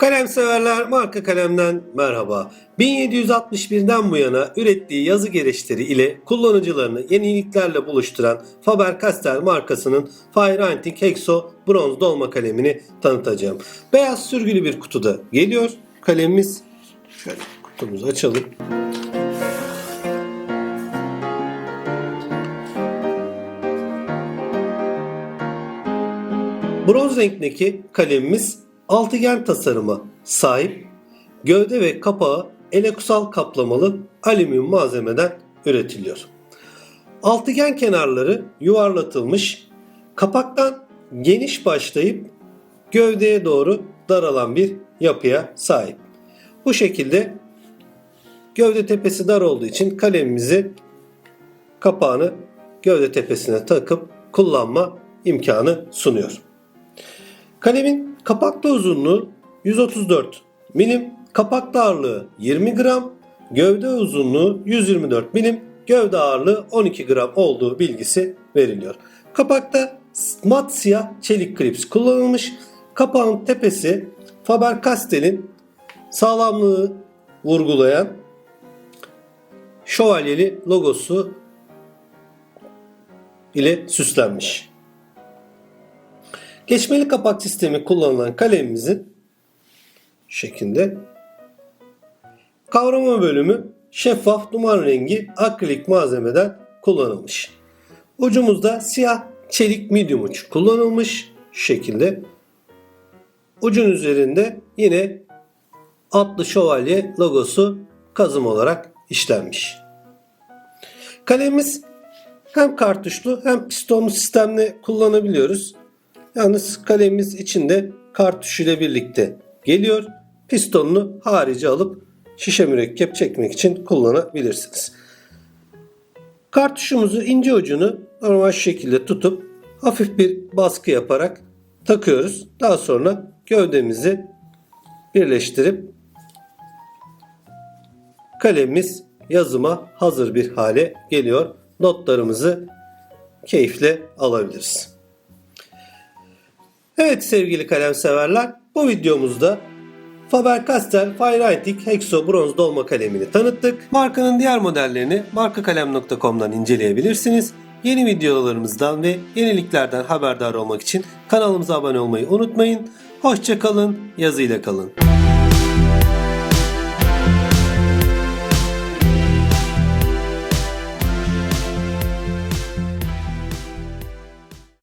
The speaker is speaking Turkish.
Kalem severler marka kalemden merhaba. 1761'den bu yana ürettiği yazı gereçleri ile kullanıcılarını yeniliklerle buluşturan Faber-Castell markasının Fire Hexo bronz dolma kalemini tanıtacağım. Beyaz sürgülü bir kutuda geliyor. Kalemimiz şöyle kutumuzu açalım. Bronz renkteki kalemimiz altıgen tasarıma sahip, gövde ve kapağı elekusal kaplamalı alüminyum malzemeden üretiliyor. Altıgen kenarları yuvarlatılmış, kapaktan geniş başlayıp gövdeye doğru daralan bir yapıya sahip. Bu şekilde gövde tepesi dar olduğu için kalemimizi kapağını gövde tepesine takıp kullanma imkanı sunuyor. Kalemin kapakta uzunluğu 134 milim, kapakta ağırlığı 20 gram, gövde uzunluğu 124 milim, gövde ağırlığı 12 gram olduğu bilgisi veriliyor. Kapakta mat siyah çelik klips kullanılmış. Kapağın tepesi Faber-Castell'in sağlamlığı vurgulayan şövalyeli logosu ile süslenmiş. Geçmeli kapak sistemi kullanılan kalemimizin şeklinde kavrama bölümü şeffaf duman rengi akrilik malzemeden kullanılmış. Ucumuzda siyah çelik medium uç kullanılmış şekilde. Ucun üzerinde yine atlı şövalye logosu kazım olarak işlenmiş. Kalemimiz hem kartuşlu hem pistonlu sistemle kullanabiliyoruz. Yalnız kalemimiz içinde kartuş ile birlikte geliyor. Pistonunu harici alıp şişe mürekkep çekmek için kullanabilirsiniz. Kartuşumuzu ince ucunu normal şekilde tutup hafif bir baskı yaparak takıyoruz. Daha sonra gövdemizi birleştirip kalemimiz yazıma hazır bir hale geliyor. Notlarımızı keyifle alabiliriz. Evet sevgili kalem severler, bu videomuzda Faber-Castell Firelighting Hexo bronz dolma kalemini tanıttık. Markanın diğer modellerini markakalem.com'dan inceleyebilirsiniz. Yeni videolarımızdan ve yeniliklerden haberdar olmak için kanalımıza abone olmayı unutmayın. Hoşçakalın, yazıyla kalın.